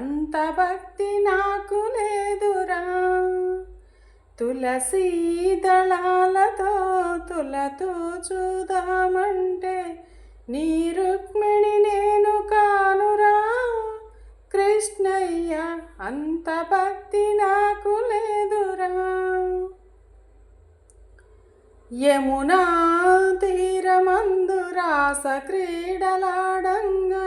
అంత భక్తి నాకు లేదురా. తులసీ దళాలతో తులతో చూదామంటే నీ రుక్మిణి నేను కానురా. కృష్ణయ్య అంత భక్తి నాకు లేదురా. యమునా తీరమందు రాస క్రీడలాడంగా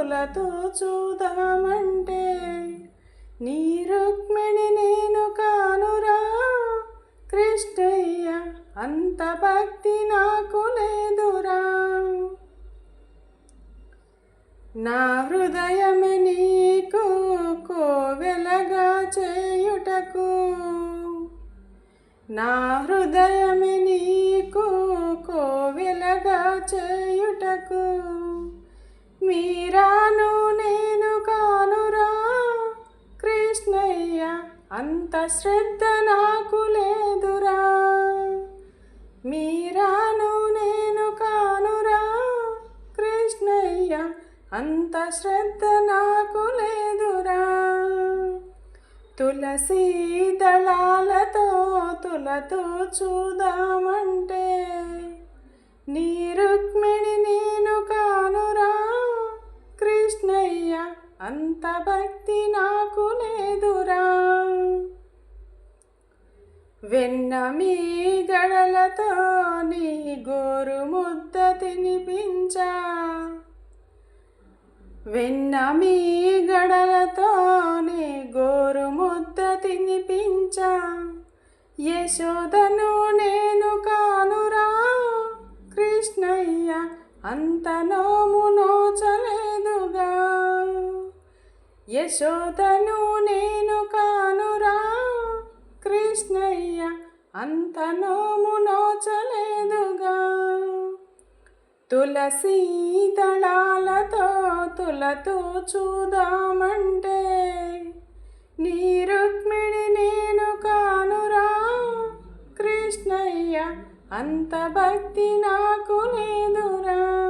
తులతో చూద్దామంటే నీ రుక్మిణి నేను కానురా. కృష్ణయ్య అంత భక్తి నాకు లేదురా. నా హృదయమే నీకు కోవెలగా చేయుటకు. నా హృదయమే నీకు కోవెలగా చేయుటకు. మీరాను నేను కానురా. కృష్ణయ్య అంత శ్రద్ధ నాకు లేదురా. మీరాను నేను కానురా. కృష్ణయ్య అంత శ్రద్ధ నాకు లేదురా. తులసీ దళాలతో తులతో చూదామండి. అంత భక్తి నాకు లేదురా. వెన్న మీ గడలతో నీ గోరు ముద్ద తినిపించా. వెన్న మీ గడలతో నీ గోరు ముద్ద తినిపించా. యశోదను నేను కానురా. కృష్ణయ్య అంత నోము నోచలేదుగా. యశోదను నేను కానురా. కృష్ణయ్య అంత నోము నోచలేదుగా. తులసీ దళాలతో తులతో చూదామంటే నీ రుక్మిణి నేను కానురా. కృష్ణయ్య అంత భక్తి నాకు లేదురా.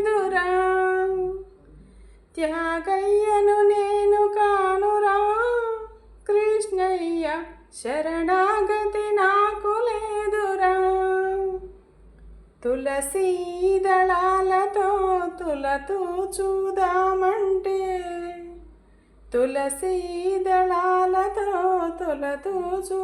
శరణాగతి నాకు లేదురా. తులసీ దళాలతో తులతూ చూదామంటే తులసీ దళాలతో తులతూ చూ